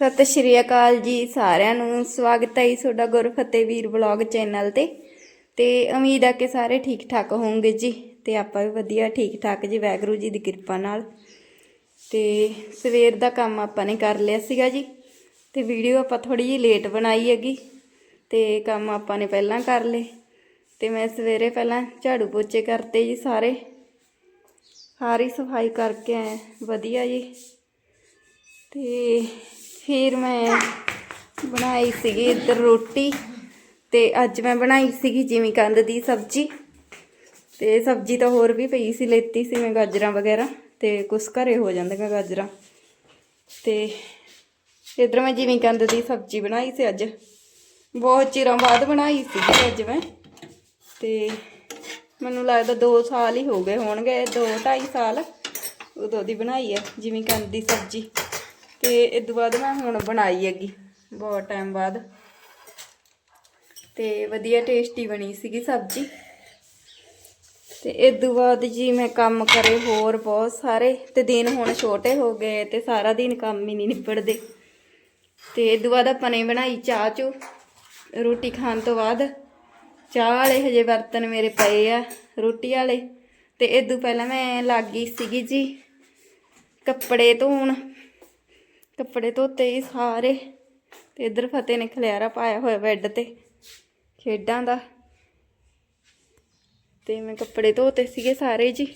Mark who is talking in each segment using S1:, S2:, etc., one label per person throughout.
S1: ਸਤਿ ਸ਼੍ਰੀ ਅਕਾਲ ਜੀ ਸਾਰਿਆਂ ਨੂੰ। ਸਵਾਗਤ ਹੈ ਜੀ ਤੁਹਾਡਾ ਗੁਰਫਤਿਹ ਵੀਰ ਬਲੌਗ ਚੈਨਲ ਤੇ। ਤੇ ਉਮੀਦ ਆ ਕਿ ਸਾਰੇ ਠੀਕ ਠਾਕ ਹੋਵੋਗੇ ਜੀ ਤੇ ਆਪਾਂ ਵੀ ਵਧੀਆ ਠੀਕ ਠਾਕ ਜੀ, ਵੈਗਰੂ ਜੀ ਦੀ ਕਿਰਪਾ ਨਾਲ। ਤੇ ਸਵੇਰ ਦਾ ਕੰਮ ਆਪਾਂ ਨੇ ਕਰ ਲਿਆ ਸੀਗਾ ਜੀ। ਤੇ ਵੀਡੀਓ ਆਪਾਂ ਥੋੜੀ ਜਿਹੀ ਲੇਟ ਬਣਾਈ ਹੈਗੀ। ਤੇ ਕੰਮ ਆਪਾਂ ਨੇ ਪਹਿਲਾਂ ਕਰ ਲਏ। ਤੇ ਮੈਂ ਸਵੇਰੇ ਪਹਿਲਾਂ ਝਾੜੂ ਪੋਚੇ ਕਰਤੇ ਜੀ ਸਾਰੇ। ਸਾਰੀ ਸਫ਼ਾਈ ਕਰਕੇ ਆਏ ਵਧੀਆ ਜੀ। ਤੇ ਫਿਰ ਮੈਂ ਬਣਾਈ ਸੀਗੀ ਇੱਧਰ ਰੋਟੀ ਤੇ ਅੱਜ ਮੈਂ ਬਣਾਈ ਸੀਗੀ ਜਿਵੇਂ ਕੰਦ ਦੀ ਸਬਜ਼ੀ ਤੇ ਸਬਜ਼ੀ ਤਾਂ ਹੋਰ ਵੀ ਪਈ ਸੀ, ਲੈਤੀ ਸੀ ਮੈਂ ਗਾਜਰਾਂ ਵਗੈਰਾ ਤੇ ਕੁਛ ਘਰੇ ਹੋ ਜਾਂਦੀਆਂ ਗਾਜਰਾਂ ਤੇ ਇੱਧਰ ਮੈਂ ਜਿਵੇਂ ਕੰਦ ਦੀ ਸਬਜ਼ੀ ਬਣਾਈ ਸੀ ਅੱਜ। ਬਹੁਤ ਚਿਰਾਂ ਬਾਅਦ ਬਣਾਈ ਸੀ ਅੱਜ ਮੈਂ ਤੇ ਮੈਨੂੰ ਲੱਗਦਾ 2 ਸਾਲ ਹੀ ਹੋ ਗਏ ਹੋਣਗੇ 2 2.5 ਸਾਲ ਉਦੋਂ ਦੀ ਬਣਾਈ ਹੈ ਜਿਵੇਂ ਕੰਦ ਦੀ ਸਬਜ਼ੀ। ਤੇ ਇਸ ਤੋਂ ਬਾਅਦ ਮੈਂ ਹੁਣ ਬਣਾਈ ਹੈਗੀ, ਬਹੁਤ ਟਾਈਮ ਬਾਅਦ। ਤੇ ਵਧੀਆ ਟੇਸਟੀ ਬਣੀ ਸੀਗੀ ਸਬਜ਼ੀ। ਤੇ ਇਸ ਤੋਂ ਬਾਅਦ ਜੀ ਮੈਂ ਕੰਮ ਕਰੇ ਹੋਰ ਬਹੁਤ ਸਾਰੇ, ਤੇ ਦਿਨ ਹੁਣ ਛੋਟੇ ਹੋ ਗਏ ਤੇ ਸਾਰਾ ਦਿਨ ਕੰਮ ਹੀ ਨਹੀਂ ਨਿਬੜਦੇ। ਤੇ ਇਸ ਤੋਂ ਬਾਅਦ ਆਪਾਂ ਨੇ ਬਣਾਈ ਚਾਹ ਚੋ ਰੋਟੀ ਖਾਣ ਤੋਂ ਬਾਅਦ। ਚਾਹ ਵਾਲੇ ਹਜੇ ਬਰਤਨ ਮੇਰੇ ਪਏ ਆ, ਰੋਟੀ ਵਾਲੇ। ਤੇ ਇਸ ਤੋਂ ਪਹਿਲਾਂ ਮੈਂ ਲੱਗ ਗਈ ਸੀਗੀ ਜੀ ਕੱਪੜੇ ਧੋਣ। ਕੱਪੜੇ ਧੋਤੇ ਹੀ ਸਾਰੇ ਤੇ ਇਧਰ ਫਤਿਹ ਨੇ ਖਲਿਆਰਾ ਪਾਇਆ ਹੋਇਆ ਬੈੱਡ ਤੇ ਖੇਡਾਂ ਦਾ। ਤੇ ਮੈਂ ਕੱਪੜੇ ਧੋਤੇ ਸੀਗੇ ਸਾਰੇ ਜੀ।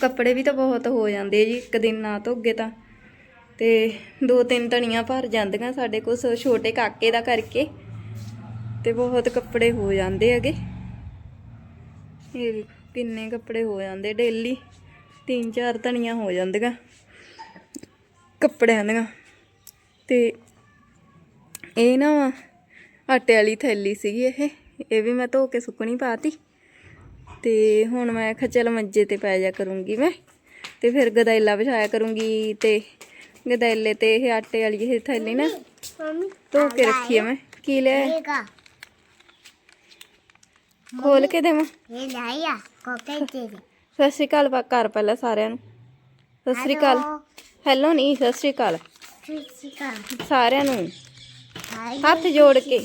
S1: ਕੱਪੜੇ ਵੀ ਤਾਂ ਬਹੁਤ ਹੋ ਜਾਂਦੇ ਜੀ, ਇੱਕ ਦਿਨ ਨਾ ਧੋਗੇ ਤਾਂ। ਤੇ ਦੋ ਤਿੰਨ ਧਣੀਆਂ ਭਰ ਜਾਂਦੀਆਂ ਸਾਡੇ ਕੁਛ ਛੋਟੇ ਕਾਕੇ ਦਾ ਕਰਕੇ। ਤੇ ਬਹੁਤ ਕੱਪੜੇ ਹੋ ਜਾਂਦੇ ਹੈਗੇ। ਇਹ ਕਿੰਨੇ ਕੱਪੜੇ ਹੋ ਜਾਂਦੇ ਡੇਲੀ। ਤਿੰਨ ਚਾਰ ਧਣੀਆਂ ਹੋ ਜਾਂਦੀਆਂ ਕੱਪੜਿਆਂ ਦੀਆਂ। ਤੇ ਇਹ ਨਾ ਆਟੇ ਵਾਲੀ ਥੈਲੀ ਸੀਗੀ ਇਹ ਇਹ ਵੀ ਮੈਂ ਧੋ ਕੇ ਸੁੱਕਣੀ ਪਾਤੀ। ਤੇ ਹੁਣ ਮੈਂ ਖਚਲ ਮੰਜੇ ਤੇ ਪੈ ਜਾ ਕਰੂੰਗੀ ਮੈਂ ਤੇ ਫਿਰ ਗਦੈਲਾ ਵਿਛਾਇਆ ਕਰੂੰਗੀ ਤੇ ਗਦੈਲੇ ਤੇ ਇਹ ਆਟੇ ਵਾਲੀ ਇਹ ਥੈਲੀ ਨਾ ਧੋ ਕੇ ਰੱਖੀ ਆ ਮੈਂ। ਕੀ
S2: ਲੈ
S1: ਖੋਲ ਕੇ ਦੇਵਾਂ?
S2: ਇਹ ਲਾਇਆ ਕੋਕੇ ਤੇਰੀ।
S1: ਸਤਿ ਸ਼੍ਰੀ ਅਕਾਲ ਵਾ ਘਰ ਪਹਿਲਾਂ ਸਾਰਿਆਂ ਨੂੰ। ਸਤਿ ਸ਼੍ਰੀ ਅਕਾਲ। ਹੈਲੋ ਨੀ ਸਤਿ ਸ਼੍ਰੀ ਅਕਾਲ। ਸਾਰਿਆਂ ਨੂੰ। ਹੱਥ ਜੋੜ ਕੇ।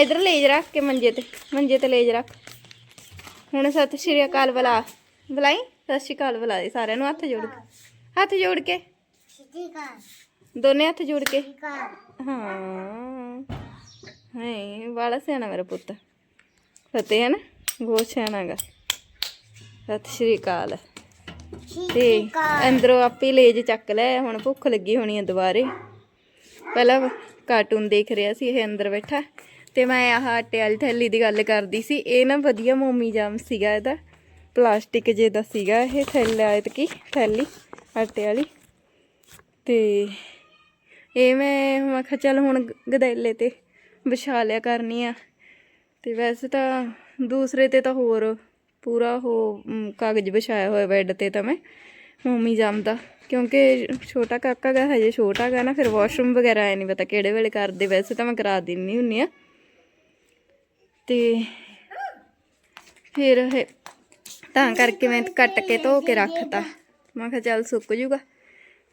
S1: ਇਧਰ ਲੇਜ ਰੱਖ ਕੇ ਮੰਜੇ ਤੇ ਮੰਜੇ ਤੇ ਲੇਜ ਰੱਖ ਹੁਣ ਸਤਿ ਸ਼੍ਰੀ ਅਕਾਲ ਬੁਲਾ। ਬੁਲਾਈ? ਸਤਿ ਸ਼੍ਰੀ ਅਕਾਲ ਬੁਲਾ ਦੇ ਸਾਰਿਆਂ ਨੂੰ ਹੱਥ ਜੋੜ ਕੇ। ਹੱਥ ਜੋੜ ਕੇ। ਦੋਨੇ ਹੱਥ ਜੋੜ ਕੇ। ਹਾਂ। ਹੈ ਵਾਲਾ ਸਿਆਣਾ ਮੇਰਾ ਪੁੱਤ। ਫਤਿਹ ਹੈ ਨਾ? ਬਹੁਤ ਸਿਆਣਾਗਾ ਸਤਿ ਸ਼੍ਰੀ ਅਕਾਲ। ਤੇ ਅੰਦਰੋਂ ਆਪੇ ਲੇਜ ਚੱਕ ਲੈ ਹੁਣ ਭੁੱਖ ਲੱਗੀ ਹੋਣੀ ਹੈ ਦੁਬਾਰੇ। ਪਹਿਲਾਂ ਕਾਰਟੂਨ ਦੇਖ ਰਿਹਾ ਸੀ ਇਹ ਅੰਦਰ ਬੈਠਾ। ਤੇ ਮੈਂ ਆਹ ਆਟੇ ਵਾਲੀ ਥੈਲੀ ਦੀ ਗੱਲ ਕਰਦੀ ਸੀ ਇਹ ਨਾ ਵਧੀਆ ਮੋਮੀ ਜਾਮ ਸੀਗਾ ਇਹਦਾ। ਪਲਾਸਟਿਕ ਜੇ ਦਾ ਸੀਗਾ ਇਹ ਥੈਲੇ ਆਇਤ ਕੀ ਥੈਲੀ ਆਟੇ ਵਾਲੀ। ਤੇ ਇਹ ਮੈਂ ਮੈਂ ਕਿਹਾ ਚੱਲ ਹੁਣ ਗਦੈਲੇ ਤੇ ਵਿਛਾ ਲਿਆ ਕਰਨੀ ਆ। ਤੇ ਵੈਸੇ ਤਾਂ ਦੂਸਰੇ ਤੇ ਤਾਂ ਹੋਰ ਪੂਰਾ ਉਹ ਕਾਗਜ਼ ਵਿਛਾਇਆ ਹੋਇਆ ਬੈੱਡ ਤੇ ਤਾਂ ਮੈਂ, ਮੋਮੀ ਜੰਮਦਾ। ਕਿਉਂਕਿ ਛੋਟਾ ਕਾਕਾ ਗਾ, ਹਜੇ ਛੋਟਾ ਗਾ ਨਾ, ਫਿਰ ਵਾਸ਼ਰੂਮ ਵਗੈਰਾ ਐ ਨਹੀਂ ਪਤਾ ਕਿਹੜੇ ਵੇਲੇ ਕਰਦੇ, ਵੈਸੇ ਤਾਂ ਮੈਂ ਕਰਾ ਦਿੰਨੀ ਹੁੰਨੀ ਆ। ਤੇ ਫਿਰ ਇਹ, ਤਾਂ ਕਰਕੇ ਮੈਂ ਕੱਟ ਕੇ ਧੋ ਕੇ ਰੱਖਤਾ। ਮੈਂ ਕਿਹਾ ਚੱਲ ਸੁੱਕ ਜੂਗਾ।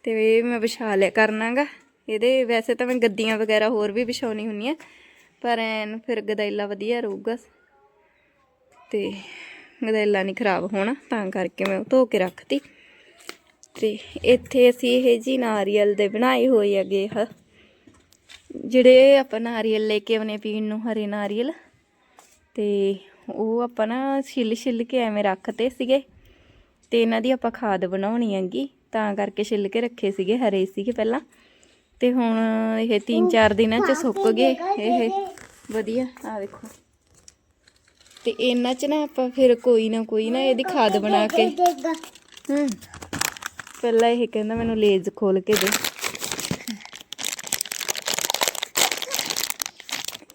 S1: ਤੇ ਇਹ ਮੈਂ ਵਿਛਾ ਲਿਆ ਕਰਨਾਗਾ ਇਹਦੇ ਵੈਸੇ ਤਾਂ ਮੈਂ ਗੱਦੀਆਂ ਵਗੈਰਾ ਹੋਰ ਵੀ ਵਿਛਾਉਣੀ ਹੁੰਨੀ ਆ, ਪਰ ਐਨ ਫਿਰ ਗਦੈਲਾ ਵਧੀਆ ਰਹੂਗਾ। ਤੇ ਗਦੈਲਾ ਨਹੀਂ ਖਰਾਬ ਹੋਣਾ, ਤਾਂ ਕਰਕੇ ਮੈਂ ਉਹ ਧੋ ਕੇ ਰੱਖਤੀ। ਤੇ ਇੱਥੇ ਅਸੀਂ ਇਹ ਜੀ ਨਾਰੀਅਲ ਦੇ ਬਣਾਏ ਹੋਏ ਹੈਗੇ ਹ ਜਿਹੜੇ ਆਪਾਂ ਨਾਰੀਅਲ ਲੈ ਕੇ ਆਉਨੇ ਪੀਣ ਨੂੰ, ਹਰੇ ਨਾਰੀਅਲ। ਤੇ ਉਹ ਆਪਾਂ ਨਾ ਛਿੱਲ ਛਿੱਲ ਕੇ ਐਵੇਂ ਰੱਖਤੇ ਸੀਗੇ। ਤੇ ਇਹਨਾਂ ਦੀ ਆਪਾਂ ਖਾਦ ਬਣਾਉਣੀ ਹੈਗੀ, ਤਾਂ ਕਰਕੇ ਛਿੱਲ ਕੇ ਰੱਖੇ ਸੀਗੇ, ਹਰੇ ਸੀਗੇ ਪਹਿਲਾਂ। ਤੇ ਹੁਣ ਇਹ 3-4 ਦਿਨਾਂ ਚ ਸੁੱਕ ਗਏ, ਇਹ ਵਧੀਆ ਆ ਦੇਖੋ। ਤੇ ਇਹਨਾਂ 'ਚ ਨਾ ਆਪਾਂ ਫਿਰ ਕੋਈ ਨਾ ਕੋਈ ਨਾ ਇਹਦੀ ਖਾਦ ਬਣਾ ਕੇ ਹੂੰ। ਪਹਿਲਾਂ ਇਹ ਕਹਿੰਦਾ ਮੈਨੂੰ ਲੇਜ਼ ਖੋਲ ਕੇ ਦੇ।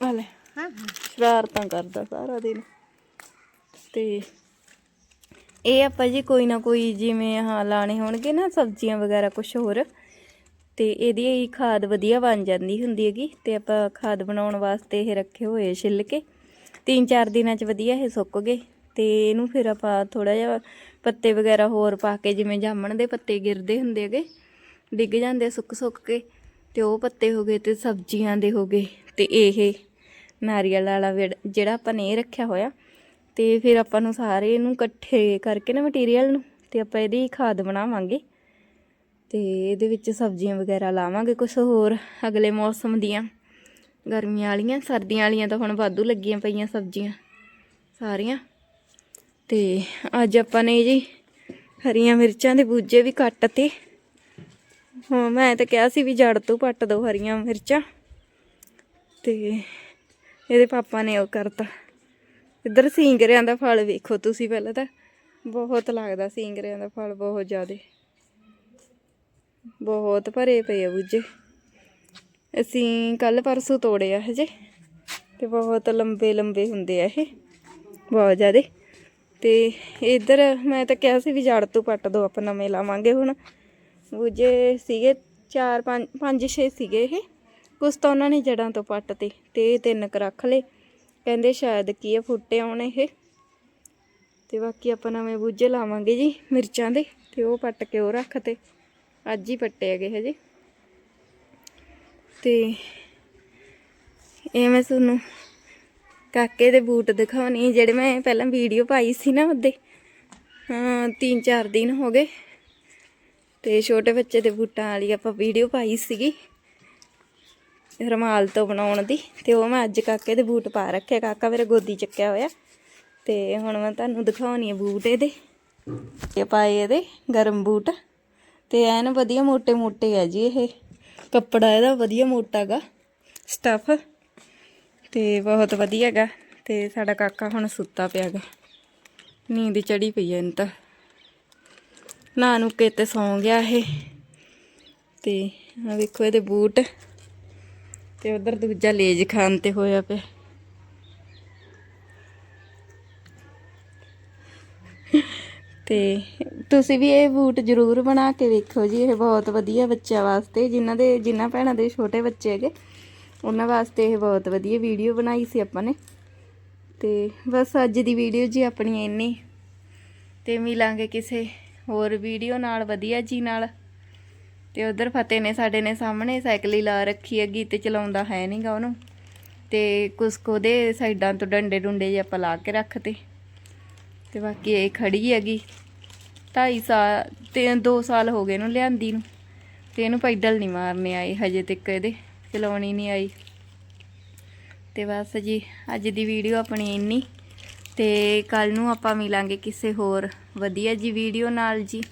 S1: ਵਾਲੇ ਸ਼ਰਾਰਤਾਂ ਕਰਦਾ ਸਾਰਾ ਦਿਨ। ਤੇ ਇਹ ਆਪਾਂ ਜੀ ਕੋਈ ਨਾ ਕੋਈ ਜਿਵੇਂ ਆਹ ਲਾਣੇ ਹੋਣਗੇ ਨਾ ਸਬਜ਼ੀਆਂ ਵਗੈਰਾ ਕੁਝ ਹੋਰ। ਤੇ ਇਹਦੀ ਖਾਦ ਵਧੀਆ ਬਣ ਜਾਂਦੀ ਹੁੰਦੀ ਹੈਗੀ। ਤੇ ਆਪਾਂ ਖਾਦ ਬਣਾਉਣ ਵਾਸਤੇ ਇਹ ਰੱਖੇ ਹੋਏ ਛਿੱਲ ਕੇ। ਤਿੰਨ ਚਾਰ ਦਿਨਾਂ ਚ ਵਧੀਆ ਇਹ ਸੁੱਕ ਗਏ। ਤੇ ਇਹਨੂੰ ਫਿਰ ਆਪਾਂ ਥੋੜਾ ਜਿਹਾ ਪੱਤੇ ਵਗੈਰਾ ਹੋਰ ਪਾ ਕੇ ਜਿਵੇਂ ਜਾਮਣ ਦੇ ਪੱਤੇ ਗਿਰਦੇ ਹੁੰਦੇ ਹੈਗੇ, ਡਿੱਗ ਜਾਂਦੇ ਸੁੱਕ-ਸੁੱਕ ਕੇ। ਤੇ ਉਹ ਪੱਤੇ ਹੋ ਗਏ ਤੇ ਸਬਜ਼ੀਆਂ ਦੇ ਹੋ ਗਏ ਤੇ ਇਹ ਨਾਰੀਅਲ ਵਾਲਾ ਵਿੜ- ਜਿਹੜਾ ਆਪਾਂ ਨੇ ਇਹ ਰੱਖਿਆ ਹੋਇਆ। ਤੇ ਫਿਰ ਆਪਾਂ ਨੂੰ ਸਾਰੇ ਇਹਨੂੰ ਇਕੱਠੇ ਕਰਕੇ ਨਾ ਮਟੀਰੀਅਲ ਨੂੰ ਤੇ ਆਪਾਂ ਇਹਦੀ ਖਾਦ ਬਣਾਵਾਂਗੇ। ਤੇ ਇਹਦੇ ਵਿੱਚ ਸਬਜ਼ੀਆਂ ਵਗੈਰਾ ਲਾਵਾਂਗੇ ਕੁਝ ਹੋਰ ਅਗਲੇ ਮੌਸਮ ਦੀਆਂ। ਗਰਮੀਆਂ ਵਾਲੀਆਂ, ਸਰਦੀਆਂ ਵਾਲੀਆਂ ਤਾਂ ਹੁਣ ਵਾਧੂ ਲੱਗੀਆਂ ਪਈਆਂ ਸਬਜ਼ੀਆਂ, ਸਾਰੀਆਂ। ਤੇ ਅੱਜ ਆਪਾਂ ਨੇ ਜੀ ਹਰੀਆਂ ਮਿਰਚਾਂ ਦੇ ਬੂਜੇ ਵੀ ਕੱਟ ਤੇ ਹਾਂ, ਮੈਂ ਤਾਂ ਕਿਹਾ ਸੀ ਵੀ ਜੜ ਤੋਂ ਪੱਟ ਦੋ ਹਰੀਆਂ ਮਿਰਚਾਂ। ਤੇ ਇਹਦੇ ਪਾਪਾ ਨੇ ਉਹ ਕਰਤਾ। ਇੱਧਰ ਸਿੰਗਰਿਆਂ ਦਾ ਫਲ ਵੇਖੋ ਤੁਸੀਂ ਪਹਿਲਾਂ ਤਾਂ। ਬਹੁਤ ਲੱਗਦਾ ਸਿੰਗਰਿਆਂ ਦਾ ਫਲ ਬਹੁਤ ਜ਼ਿਆਦੇ। ਬਹੁਤ ਭਰੇ ਪਏ ਆ ਬੂਜੇ। ਅਸੀਂ ਕੱਲ ਪਰਸੋਂ ਤੋੜੇ ਆ ਹਜੇ ਤੇ ਬਹੁਤ ਲੰਬੇ ਲੰਬੇ ਹੁੰਦੇ ਆ ਇਹ, ਬਹੁਤ ਜ਼ਿਆਦੇ। ਤੇ ਇੱਧਰ ਮੈਂ ਤਾਂ ਕਿਹਾ ਸੀ ਵੀ ਜੜ ਤੋਂ ਪੱਟ ਦੋ, ਆਪਾਂ ਨਵੇਂ ਲਾਵਾਂਗੇ ਹੁਣ। ਬੂਝੇ ਸੀਗੇ 4 5 5 6 ਸੀਗੇ ਇਹ। ਕੁਛ ਤਾਂ ਉਹਨਾਂ ਨੇ ਜੜਾਂ ਤੋਂ ਪੱਟ ਤੇ ਤੇ ਤਿੰਨ ਕੁ ਰੱਖ ਲਏ। ਕਹਿੰਦੇ ਸ਼ਾਇਦ ਕੀ ਆ, ਫੁੱਟੇ ਆਉਣ ਇਹ। ਤੇ ਬਾਕੀ ਆਪਾਂ ਨਵੇਂ ਬੂਝੇ ਲਾਵਾਂਗੇ ਜੀ ਮਿਰਚਾਂ ਦੇ ਤੇ ਉਹ ਪੱਟ ਕੇ ਉਹ ਰੱਖ ਤੇ ਅੱਜ ਹੀ ਪੱਟੇ ਹੈਗੇ ਹਜੇ। ਤੇ ਇਹ ਮੈਂ ਤੁਹਾਨੂੰ ਕਾਕੇ ਦੇ ਬੂਟ ਦਿਖਾਉਣੀ ਜਿਹੜੇ ਮੈਂ ਪਹਿਲਾਂ ਵੀਡੀਓ ਪਾਈ ਸੀ ਨਾ ਉਹਦੇ। ਹਾਂ 3-4 ਦਿਨ ਹੋ ਗਏ। ਤੇ ਛੋਟੇ ਬੱਚੇ ਦੇ ਬੂਟਾਂ ਵਾਲੀ ਆਪਾਂ ਵੀਡੀਓ ਪਾਈ ਸੀਗੀ, ਰਮਾਲ ਤੋਂ ਬਣਾਉਣ ਦੀ। ਤੇ ਉਹ ਮੈਂ ਅੱਜ ਕਾਕੇ ਦੇ ਬੂਟ ਪਾ ਰੱਖਿਆ ਕਾਕਾ ਮੇਰੇ ਗੋਦੀ ਚੱਕਿਆ ਹੋਇਆ। ਤੇ ਹੁਣ ਮੈਂ ਤੁਹਾਨੂੰ ਦਿਖਾਉਣੀ ਆ ਬੂਟ ਇਹਦੇ। ਇਹ ਪਾਏ ਇਹਦੇ ਗਰਮ ਬੂਟ। ਤੇ ਐਨ ਵਧੀਆ ਮੋٹے ਮੋٹے ਆ ਜੀ ਇਹ। ਕੱਪੜਾ ਇਹਦਾ ਵਧੀਆ ਮੋਟਾ ਗਾ। ਸਟਫ ਤੇ ਬਹੁਤ ਵਧੀਆ ਗਾ। ਤੇ ਸਾਡਾ ਕਾਕਾ ਹੁਣ ਸੁੱਤਾ ਪਿਆ ਗਾ। ਨੀਂਦ ਚੜੀ ਪਈ ਐ ਇਹਨੂੰ ਤਾਂ। ਨਾ ਨੂੰ ਕਿਤੇ ਸੌਂ ਗਿਆ ਇਹ। ਤੇ ਆ ਵੇਖੋ ਇਹਦੇ ਬੂਟ। ਤੇ ਉਧਰ ਦੂਜਾ ਲੇਜ ਖਾਨ ਤੇ ਹੋਇਆ ਪਿਆ। ਤੇ ਤੁਸੀਂ ਵੀ ਇਹ ਬੂਟ ਜ਼ਰੂਰ ਬਣਾ ਕੇ ਵੇਖੋ ਜੀ, ਇਹ ਬਹੁਤ ਵਧੀਆ ਬੱਚਿਆਂ ਵਾਸਤੇ, ਜਿਨ੍ਹਾਂ ਦੇ, ਜਿਨ੍ਹਾਂ ਭੈਣਾਂ ਦੇ ਛੋਟੇ ਬੱਚੇ ਹੈਗੇ, ਉਹਨਾਂ ਵਾਸਤੇ ਇਹ ਬਹੁਤ ਵਧੀਆ ਵੀਡੀਓ ਬਣਾਈ ਸੀ ਆਪਾਂ ਨੇ। ਤੇ ਬਸ ਅੱਜ ਦੀ ਵੀਡੀਓ ਜੀ ਆਪਣੀ ਇੰਨੀ। ਤੇ ਮਿਲਾਂਗੇ ਕਿਸੇ ਹੋਰ ਵੀਡੀਓ ਨਾਲ, ਵਧੀਆ ਜੀ ਨਾਲ। ਤੇ ਉਧਰ ਫਤਿਹ ਨੇ ਸਾਡੇ ਨੇ ਸਾਹਮਣੇ ਸਾਈਕਲ ਹੀ ਲਾ ਰੱਖੀ ਹੈਗੀ ਤੇ ਚਲਾਉਂਦਾ ਹੈ ਨਹੀਂਗਾ ਉਹਨੂੰ। ਤੇ ਕੁਛ ਕੁ ਉਹਦੇ ਸਾਈਡਾਂ ਤੋਂ ਡੰਡੇ ਡੁੰਡੇ ਜੇ ਆਪਾਂ ਲਾ ਕੇ ਰੱਖਤੇ। ਤੇ ਬਾਕੀ ਇਹ ਖੜੀ ਹੈਗੀ। ਢਾਈ ਸਾਲ ਤੇ 2 ਸਾਲ ਹੋ ਗਏ ਇਹਨੂੰ ਲਿਆਂਦੀ ਨੂੰ ਤੇ ਇਹਨੂੰ ਪੈਡਲ ਨਹੀਂ ਮਾਰਨੇ ਆਏ ਹਜੇ ਤੱਕ ਇਹਦੇ, ਚਲਾਉਣੀ ਨਹੀਂ ਆਈ। ਤੇ ਬਸ ਜੀ, ਅੱਜ ਦੀ ਵੀਡੀਓ ਆਪਣੀ ਇੰਨੀ ਤੇ ਕੱਲ ਨੂੰ ਆਪਾਂ ਮਿਲਾਂਗੇ ਕਿਸੇ ਹੋਰ ਵਧੀਆ ਜੀ ਵੀਡੀਓ ਨਾਲ ਜੀ।